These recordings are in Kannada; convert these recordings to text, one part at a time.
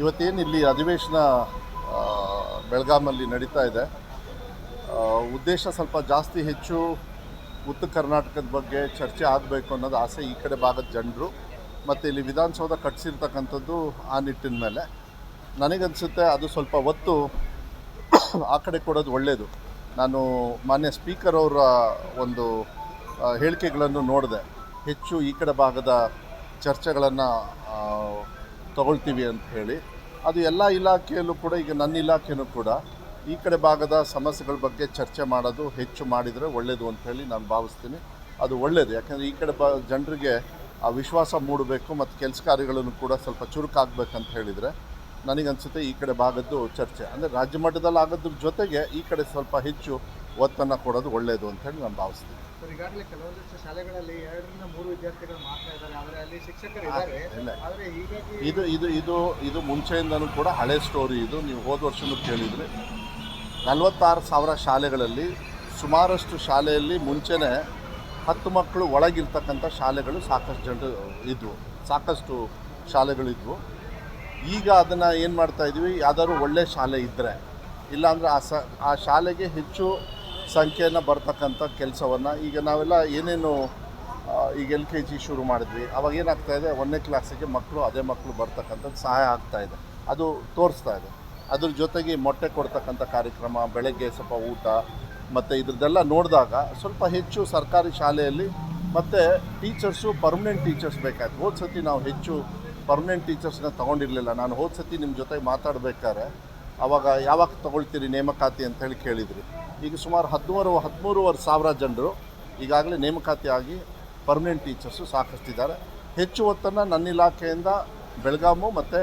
ಇವತ್ತೇನು ಇಲ್ಲಿ ಅಧಿವೇಶನ ಬೆಳಗಾಮಲ್ಲಿ ನಡೀತಾ ಇದೆ. ಉದ್ದೇಶ ಸ್ವಲ್ಪ ಜಾಸ್ತಿ ಹೆಚ್ಚು ಉತ್ತರ ಕರ್ನಾಟಕದ ಬಗ್ಗೆ ಚರ್ಚೆ ಆಗಬೇಕು ಅನ್ನೋದು ಆಸೆ ಈ ಕಡೆ ಭಾಗದ ಜನರು. ಮತ್ತು ಇಲ್ಲಿ ವಿಧಾನಸೌಧ ಕಟ್ಸಿರ್ತಕ್ಕಂಥದ್ದು ಆ ನಿಟ್ಟಿನ ಮೇಲೆ. ನನಗನ್ಸುತ್ತೆ ಅದು ಸ್ವಲ್ಪ ಒತ್ತು ಆ ಕಡೆ ಕೊಡೋದು ಒಳ್ಳೆಯದು ನಾನು ಮಾನ್ಯ ಸ್ಪೀಕರ್ ಅವರ ಒಂದು ಹೇಳಿಕೆಗಳನ್ನು ನೋಡಿದೆ. ಹೆಚ್ಚು ಈ ಕಡೆ ಭಾಗದ ಚರ್ಚೆಗಳನ್ನು ತಗೊಳ್ತೀವಿ ಅಂತ ಹೇಳಿ. ಅದು ಎಲ್ಲ ಇಲಾಖೆಯಲ್ಲೂ ಕೂಡ, ಈಗ ನನ್ನ ಇಲಾಖೆಯೂ ಕೂಡ ಈ ಕಡೆ ಭಾಗದ ಸಮಸ್ಯೆಗಳ ಬಗ್ಗೆ ಚರ್ಚೆ ಮಾಡೋದು ಹೆಚ್ಚು ಮಾಡಿದರೆ ಒಳ್ಳೆಯದು ಅಂತ ಹೇಳಿ ನಾನು ಭಾವಿಸ್ತೀನಿ. ಅದು ಒಳ್ಳೆಯದು ಯಾಕಂದರೆ ಈ ಕಡೆ ಬ, ಜನರಿಗೆ ಆ ವಿಶ್ವಾಸ ಮೂಡಬೇಕು ಮತ್ತು ಕೆಲಸ ಕಾರ್ಯಗಳನ್ನು ಕೂಡ ಸ್ವಲ್ಪ ಚುರುಕಾಗಬೇಕಂತ ಹೇಳಿದರೆ ನನಗನ್ಸುತ್ತೆ ಈ ಕಡೆ ಭಾಗದ್ದು ಚರ್ಚೆ. ಅಂದರೆ ರಾಜ್ಯ ಮಟ್ಟದಲ್ಲಿ ಆಗೋದ್ರ ಜೊತೆಗೆ ಈ ಕಡೆ ಸ್ವಲ್ಪ ಹೆಚ್ಚು ಒತ್ತನ್ನು ಕೊಡೋದು ಒಳ್ಳೆಯದು ಅಂತ ಹೇಳಿ ನಾನು ಭಾವಿಸ್ತೀನಿ. ಸರ್ ಈಗಾಗಲೇ ಕೆಲವೊಂದಿಷ್ಟು ಶಾಲೆಗಳಲ್ಲಿ ಎರಡರಿಂದ ಮೂರು ವಿದ್ಯಾರ್ಥಿಗಳು ಮಾತ್ರ ಇದ್ದಾರೆ ಆದರೆ ಅಲ್ಲಿ ಶಿಕ್ಷಕರು ಇದ್ದಾರೆ. ಇಲ್ಲ. ಆದರೆ ಹೀಗಾಗಿ ಇದು ಇದು ಇದು ಇದು ಮುಂಚೆಯಿಂದನೂ ಕೂಡ ಹಳೆ ಸ್ಟೋರಿ ಇದು. ನೀವು ಹೋದ ವರ್ಷನೂ ಕೇಳಿದರೆ ನಲವತ್ತಾರು ಸಾವಿರ ಶಾಲೆಗಳಲ್ಲಿ ಸುಮಾರಷ್ಟು ಶಾಲೆಯಲ್ಲಿ ಮುಂಚೆನೇ ಹತ್ತು ಮಕ್ಕಳು ಒಳಗಿರ್ತಕ್ಕಂಥ ಶಾಲೆಗಳು ಸಾಕಷ್ಟು ಜನರು ಇದ್ವು. ಸಾಕಷ್ಟು ಶಾಲೆಗಳಿದ್ವು. ಈಗ ಅದನ್ನು ಏನು ಮಾಡ್ತಾ ಇದ್ವಿ? ಯಾವ್ದಾದ್ರು ಒಳ್ಳೆ ಶಾಲೆ ಇದ್ದರೆ ಇಲ್ಲಾಂದರೆ ಆ ಸ ಆ ಶಾಲೆಗೆ ಹೆಚ್ಚು ಸಂಖ್ಯೆಯನ್ನು ಬರ್ತಕ್ಕಂಥ ಕೆಲಸವನ್ನು ಈಗ ನಾವೆಲ್ಲ ಏನೇನು ಈಗ ಎಲ್ ಕೆ ಜಿ ಶುರು ಮಾಡಿದ್ವಿ, ಅವಾಗ ಏನಾಗ್ತಾ ಇದೆ, ಒಂದನೇ ಕ್ಲಾಸಿಗೆ ಮಕ್ಕಳು ಅದೇ ಮಕ್ಕಳು ಬರ್ತಕ್ಕಂಥದ್ದು ಸಹಾಯ ಆಗ್ತಾ ಇದೆ. ಅದು ತೋರಿಸ್ತಾ ಇದೆ. ಅದ್ರ ಜೊತೆಗೆ ಮೊಟ್ಟೆ ಕೊಡ್ತಕ್ಕಂಥ ಕಾರ್ಯಕ್ರಮ, ಬೆಳಗ್ಗೆ ಸ್ವಲ್ಪ ಊಟ, ಮತ್ತು ಇದ್ರದ್ದೆಲ್ಲ ನೋಡಿದಾಗ ಸ್ವಲ್ಪ ಹೆಚ್ಚು ಸರ್ಕಾರಿ ಶಾಲೆಯಲ್ಲಿ ಮತ್ತು ಟೀಚರ್ಸು ಪರ್ಮನೆಂಟ್ ಟೀಚರ್ಸ್ ಬೇಕಾಯ್ತು. ಹೋದ ನಾವು ಹೆಚ್ಚು ಪರ್ಮನೆಂಟ್ ಟೀಚರ್ಸ್ನ ತೊಗೊಂಡಿರಲಿಲ್ಲ. ನಾನು ಹೋದ ಸತಿ ನಿಮ್ಮ ಜೊತೆ ಮಾತಾಡ್ಬೇಕಾದ್ರೆ ಅವಾಗ ಯಾವಾಗ ತಗೊಳ್ತೀರಿ ನೇಮಕಾತಿ ಅಂತ ಹೇಳಿ ಕೇಳಿದ್ರಿ. ಈಗ ಸುಮಾರು ಹದಿಮೂರು, ಹದಿಮೂರುವರೆ ಸಾವಿರ ಜನರು ಈಗಾಗಲೇ ನೇಮಕಾತಿ ಆಗಿ ಪರ್ಮನೆಂಟ್ ಟೀಚರ್ಸು ಸಾಕಷ್ಟಿದ್ದಾರೆ. ಹೆಚ್ಚು ಹೊತ್ತನ್ನು ನನ್ನ ಇಲಾಖೆಯಿಂದ ಬೆಳಗಾಮು ಮತ್ತು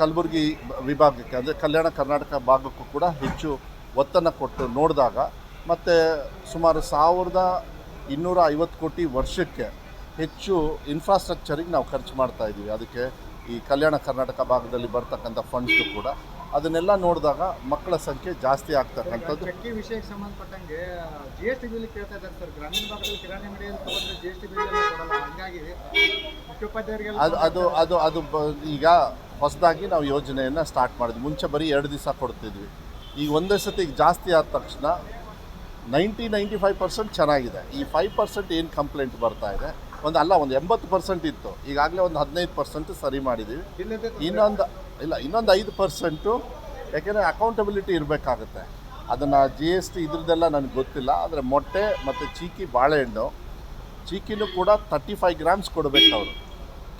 ಕಲಬುರಗಿ ವಿಭಾಗಕ್ಕೆ, ಅಂದರೆ ಕಲ್ಯಾಣ ಕರ್ನಾಟಕ ಭಾಗಕ್ಕೂ ಕೂಡ ಹೆಚ್ಚು ಒತ್ತನ್ನು ಕೊಟ್ಟು ನೋಡಿದಾಗ ಮತ್ತು ಸುಮಾರು ಸಾವಿರದ ಇನ್ನೂರ ಐವತ್ತು ಕೋಟಿ ವರ್ಷಕ್ಕೆ ಹೆಚ್ಚು ಇನ್ಫ್ರಾಸ್ಟ್ರಕ್ಚರಿಗೆ ನಾವು ಖರ್ಚು ಮಾಡ್ತಾ ಇದ್ದೀವಿ. ಅದಕ್ಕೆ ಈ ಕಲ್ಯಾಣ ಕರ್ನಾಟಕ ಭಾಗದಲ್ಲಿ ಬರ್ತಕ್ಕಂಥ ಫಂಡ್ಸು ಕೂಡ ಅದನ್ನೆಲ್ಲ ನೋಡಿದಾಗ ಮಕ್ಕಳ ಸಂಖ್ಯೆ ಜಾಸ್ತಿ ಆಗ್ತಕ್ಕಂಥದ್ದು ಚಕ್ಕಿ ವಿಷಯಕ್ಕೆ ಸಂಬಂಧಪಟ್ಟಂಗೆ ಜಿ ಎಸ್ ಟಿ ಬಿಲ್ ಕೇಳ್ತಾ ಇದ್ದಾರೆ ಸರ್. ಗ್ರಾಮೀಣ ಭಾಗದಲ್ಲಿ ಕಿರಾಣಿ ಅಂಗಡಿಯಲ್ಲಿ ತಗೊಂಡ್ರೆ ಜಿ ಎಸ್ ಟಿ ಬಿಲ್ ಎಲ್ಲ ಕೊಡಲ್ಲ. ಹಂಗಾಗಿ ಅದು ಅದು ಅದು ಅದು ಈಗ ಹೊಸದಾಗಿ ನಾವು ಯೋಜನೆಯನ್ನು ಸ್ಟಾರ್ಟ್ ಮಾಡಿದ್ವಿ. ಮುಂಚೆ ಬರೀ ಎರಡು ದಿವಸ ಕೊಡ್ತಿದ್ವಿ. ಈಗ ಒಂದೇ ಸತಿ ಜಾಸ್ತಿ ಆದ ತಕ್ಷಣ ನೈಂಟಿ ನೈಂಟಿ ಫೈವ್ ಪರ್ಸೆಂಟ್ ಚೆನ್ನಾಗಿದೆ. ಈ ಫೈವ್ ಪರ್ಸೆಂಟ್ ಏನು ಕಂಪ್ಲೇಂಟ್ ಬರ್ತಾ ಇದೆ? ಒಂದು ಅಲ್ಲ ಒಂದು ಎಂಬತ್ತು ಪರ್ಸೆಂಟ್ ಇತ್ತು. ಈಗಾಗಲೇ ಒಂದು ಹದಿನೈದು ಪರ್ಸೆಂಟ್ ಸರಿ ಮಾಡಿದ್ದೀವಿ ಇನ್ನೊಂದು ಇಲ್ಲ, ಇನ್ನೊಂದು ಐದು ಪರ್ಸೆಂಟು, ಯಾಕೆಂದರೆ ಅಕೌಂಟಬಿಲಿಟಿ ಇರಬೇಕಾಗುತ್ತೆ. ಅದನ್ನು ಜಿ ಎಸ್ ಟಿ ಇದ್ರದ್ದೆಲ್ಲ ನನಗೆ ಗೊತ್ತಿಲ್ಲ, ಆದರೆ ಮೊಟ್ಟೆ ಮತ್ತು ಚೀಕಿ ಬಾಳೆಹಣ್ಣು, ಚೀಕಿನೂ ಕೂಡ ತರ್ಟಿ ಫೈವ್ ಗ್ರಾಮ್ಸ್ ಕೊಡಬೇಕು ಅವರು.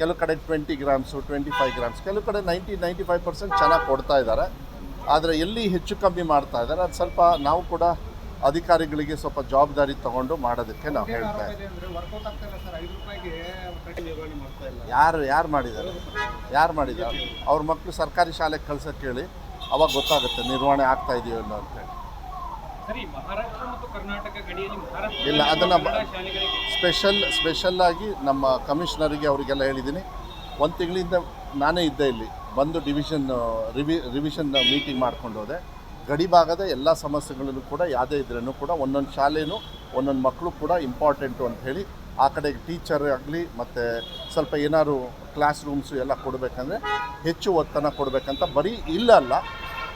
ಕೆಲವು ಕಡೆ twenty grams twenty five grams ಕೆಲವು ಕಡೆ ನೈಂಟಿ ನೈಂಟಿ ಫೈವ್ ಪರ್ಸೆಂಟ್ ಚೆನ್ನಾಗಿ ಕೊಡ್ತಾ ಇದ್ದಾರೆ ಆದರೆ ಎಲ್ಲಿ ಹೆಚ್ಚು ಕಮ್ಮಿ ಮಾಡ್ತಾ ಇದ್ದಾರೆ ಅದು ಸ್ವಲ್ಪ ನಾವು ಕೂಡ ಅಧಿಕಾರಿಗಳಿಗೆ ಸ್ವಲ್ಪ ಜವಾಬ್ದಾರಿ ತಗೊಂಡು ಮಾಡೋದಕ್ಕೆ ನಾವು ಹೇಳ್ತಾ ಯಾರು ಯಾರು ಮಾಡಿದ್ದಾರೆ? ಯಾರು ಮಾಡಿದ್ದಾರೆ? ಅವ್ರ ಮಕ್ಕಳು ಸರ್ಕಾರಿ ಶಾಲೆಗೆ ಕಳ್ಸೋಕ್ಕೆ ಹೇಳಿ ಅವಾಗ ಗೊತ್ತಾಗುತ್ತೆ ನಿರ್ವಹಣೆ ಆಗ್ತಾ ಇದೆಯೋ ಅನ್ನೋ ಅಂತೇಳಿ ಇಲ್ಲ, ಅದನ್ನು ಸ್ಪೆಷಲ್ ಸ್ಪೆಷಲ್ ಸ್ಪೆಷಲ್ಲಾಗಿ ನಮ್ಮ ಕಮಿಷನರಿಗೆ ಅವರಿಗೆಲ್ಲ ಹೇಳಿದ್ದೀನಿ. ಒಂದು ತಿಂಗಳಿಂದ ನಾನೇ ಇದ್ದೆ ಇಲ್ಲಿ. ಬಂದು ಡಿವಿಷನ್ ರಿವಿ ರಿವಿಷನ್ ಮೀಟಿಂಗ್ ಮಾಡ್ಕೊಂಡು ಹೋದೆ. ಗಡಿ ಭಾಗದ ಎಲ್ಲ ಸಮಸ್ಯೆಗಳಲ್ಲೂ ಕೂಡ ಯಾವುದೇ ಇದ್ರೂ ಕೂಡ ಒಂದೊಂದು ಶಾಲೆನೂ, ಒಂದೊಂದು ಮಕ್ಕಳು ಕೂಡ ಇಂಪಾರ್ಟೆಂಟು ಅಂತ ಹೇಳಿ ಆ ಕಡೆ ಟೀಚರ್ ಆಗಲಿ ಮತ್ತು ಸ್ವಲ್ಪ ಏನಾದ್ರು ಕ್ಲಾಸ್ ರೂಮ್ಸು ಎಲ್ಲ ಕೊಡಬೇಕಂದ್ರೆ ಹೆಚ್ಚು ಒತ್ತನ್ನು ಕೊಡಬೇಕಂತ ಬರೀ ಇಲ್ಲ ಅಲ್ಲ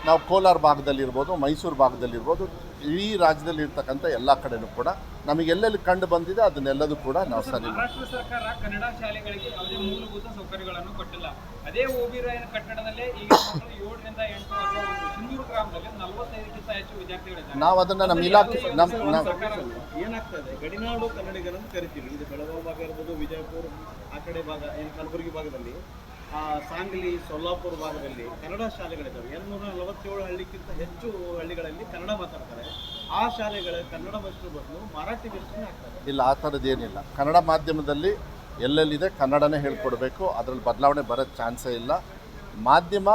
ನಾವು ಕೋಲಾರ ಭಾಗದಲ್ಲಿರ್ಬೋದು ಮೈಸೂರು ಭಾಗದಲ್ಲಿರ್ಬೋದು ಇಡೀ ರಾಜ್ಯದಲ್ಲಿ ಇರ್ತಕ್ಕಂಥ ಎಲ್ಲ ಕಡೆನೂ ಕೂಡ ನಮಗೆ ಎಲ್ಲೆಲ್ಲಿ ಕಂಡು ಬಂದಿದೆ ಅದನ್ನೆಲ್ಲದೂ ಕೂಡ ನಾವು ಸರಿ ರಾಷ್ಟ್ರ ಸರ್ಕಾರ ಕನ್ನಡ ಶಾಲೆಗಳಿಗೆ ಯಾವುದೇ ಮೂಲಭೂತ ಸೌಕರ್ಯಗಳನ್ನು ಕೊಟ್ಟಿಲ್ಲ. ಅದೇ ಓಬಿರಾಯನ ಕಟ್ಟಡದಲ್ಲೇ ಈಗ ಏಳರಿಂದ ಎಂಟು ಸಿಂಧೂರು ಗ್ರಾಮದಲ್ಲಿ ನಲವತ್ತೈದಕ್ಕಿಂತ ಹೆಚ್ಚು ವಿದ್ಯಾರ್ಥಿಗಳಿದ್ದಾರೆ. ನಾವು ಅದನ್ನು ನಮ್ಮ ಇಲಾಖೆ ನಮ್ಮ ಏನಾಗ್ತದೆ? ಗಡಿನಾಡು ಕನ್ನಡಿಗರನ್ನು ಕರಿತೀವಿ. ಇದು ಬೆಳಗಾವಿ ಭಾಗ ಇರ್ಬೋದು ವಿಜಯಪುರ ಆ ಕಡೆ ಭಾಗ ಏನು ಕಲಬುರಗಿ ಭಾಗದಲ್ಲಿ ಸಾಂಗ್ಲಿ ಸೊಲ್ಲಾಪುರ ಭಾಗದಲ್ಲಿ ಕನ್ನಡ ಶಾಲೆಗಳಿದ್ದಾವೆ. ಎರಡ್ನೂರ ನಲವತ್ತೇಳು ಹಳ್ಳಿಗಿಂತ ಹೆಚ್ಚು ಹಳ್ಳಿಗಳಲ್ಲಿ ಕನ್ನಡ ಮಾತಾಡ್ತಾರೆ. ಆ ಶಾಲೆಗಳ ಕನ್ನಡ ಬಸ್ಸು ಬದಲು ಮರಾಠಿ ಬಸ್ಸನ್ನು ಹಾಕ್ತಾರೆ ಇಲ್ಲ, ಆ ಥರದ್ದೇನಿಲ್ಲ ಕನ್ನಡ ಮಾಧ್ಯಮದಲ್ಲಿ ಎಲ್ಲೆಲ್ಲಿದೆ ಕನ್ನಡನೇ ಹೇಳ್ಕೊಡ್ಬೇಕು. ಅದರಲ್ಲಿ ಬದಲಾವಣೆ ಬರೋ ಚಾನ್ಸೇ ಇಲ್ಲ. ಮಾಧ್ಯಮ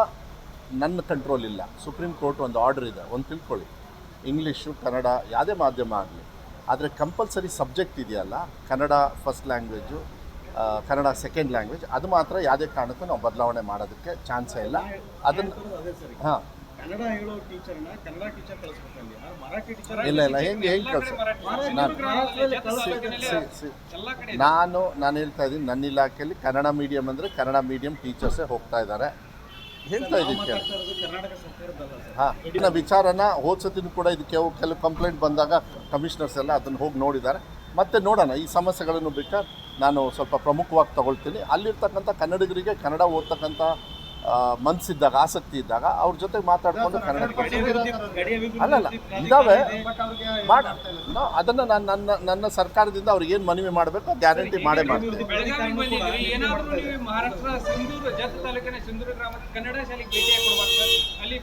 ನನ್ನ ಕಂಟ್ರೋಲ್ ಇಲ್ಲ. ಸುಪ್ರೀಂ ಕೋರ್ಟ್ ಒಂದು ಆರ್ಡರ್ ಇದೆ. ಒಂದು ತಿಳ್ಕೊಳ್ಳಿ. ಇಂಗ್ಲೀಷು ಕನ್ನಡ ಯಾವುದೇ ಮಾಧ್ಯಮ ಆಗಲಿ. ಆದರೆ ಕಂಪಲ್ಸರಿ ಸಬ್ಜೆಕ್ಟ್ ಇದೆಯಲ್ಲ, Kannada first language Kannada second language ಅದು ಮಾತ್ರ ಯಾವುದೇ ಕಾರಣಕ್ಕೂ ನಾವು ಬದಲಾವಣೆ ಮಾಡೋದಕ್ಕೆ ಚಾನ್ಸೇ ಇಲ್ಲ. ಅದನ್ನು ಹಾಂ. ಕನ್ನಡ ಹೇಳೋ ಟೀಚರ್ನ ಕನ್ನಡ ಟೀಚರ್ ಕಳಿಸ್ಬೇಕಲ್ಲಿ ಆ ಮರಾಠಿ ಟೀಚರ್ ಇಲ್ಲ ಇಲ್ಲ ಹೆಂಗೆ ಹೆಂಗೆ ಕಳಿಸ ನಾನು ನಾನು ನಾನು ಹೇಳ್ತಾ ಇದ್ದೀನಿ ನನ್ನ ಇಲಾಖೆಯಲ್ಲಿ ಕನ್ನಡ ಮೀಡಿಯಂ ಅಂದರೆ ಕನ್ನಡ ಮೀಡಿಯಂ ಟೀಚರ್ಸೇ ಹೋಗ್ತಾ ಇದ್ದಾರೆ. ಹೇಳ್ತಾ ಇದ್ದೀನಿ ಹಾಂ ಇನ್ನು ವಿಚಾರನ ಹೋದ್ಸತಿನೂ ಕೂಡ ಇದಕ್ಕೆ ಕೆಲವು ಕಂಪ್ಲೇಂಟ್ ಬಂದಾಗ ಕಮಿಷನರ್ಸ್ ಎಲ್ಲ ಅದನ್ನು ಹೋಗಿ ನೋಡಿದ್ದಾರೆ. ಮತ್ತೆ ನೋಡೋಣ ಈ ಸಮಸ್ಯೆಗಳನ್ನು ಬಿಟ್ಟು ನಾನು ಸ್ವಲ್ಪ ಪ್ರಮುಖವಾಗಿ ತಗೊಳ್ತೀನಿ. ಅಲ್ಲಿರ್ತಕ್ಕಂಥ ಕನ್ನಡಿಗರಿಗೆ ಕನ್ನಡ ಓದ್ತಕ್ಕಂಥ ಮನಸ್ಸಿದ್ದಾಗ ಮನ್ಸಿದ್ದಾಗ ಆಸಕ್ತಿ ಇದ್ದಾಗ ಅವ್ರ ಜೊತೆ ಮಾತಾಡ್ಕೊಂಡು ಕನ್ನಡ ಅಲ್ಲಲ್ಲ ಇದಾವೆ. ಮಾಡ ಅದನ್ನು ನಾನು ನನ್ನ ನನ್ನ ಸರ್ಕಾರದಿಂದ ಅವ್ರಿಗೆ ಏನು ಮನವಿ ಮಾಡಬೇಕು ಗ್ಯಾರಂಟಿ ಮಾಡೇ ಮಾಡ್ತೀನಿ. ಬೆಳಗಾವಿ ನೀವು ಮಹಾರಾಷ್ಟ್ರ ಸಿಂಧೂರು ಜತ್ ತಾಲೂಕಿನ ಗ್ರಾಮದ ಕನ್ನಡ ಶಾಲೆಗೆ ಭೇಟಿ ಕೊಡ್ಬಾರ್ದು ಸರ್. ಅಲ್ಲಿ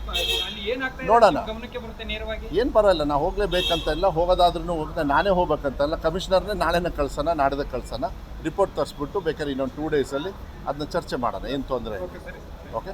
ಅಲ್ಲಿ ಏನಾಗ್ತಾ ನೋಡೋಣ. ಗಮನಕ್ಕೆ ಬರುತ್ತೆ ನೇರವಾಗಿ? ಏನು ಪರವಾಗಿಲ್ಲ ನಾವು ಹೋಗಲೇಬೇಕಂತ ಇಲ್ಲ ಹೋಗೋದಾದ್ರೂ ಹೋಗ್ತಾ ನಾನೇ ಹೋಗ್ಬೇಕಂತಲ್ಲ ಕಮಿಷನರ್ನೇ ನಾಳೆನೇ ಕಳ್ಸೋಣ ನಾಡ್ದೆ ಕಳ್ಸೋಣ. ರಿಪೋರ್ಟ್ ತರಿಸ್ಬಿಟ್ಟು ಬೇಕಾದ್ರೆ ಇನ್ನೊಂದು ಟೂ ಡೇಸಲ್ಲಿ ಅದನ್ನ ಚರ್ಚೆ ಮಾಡೋಣ. ಏನು ತೊಂದರೆ ಓಕೆ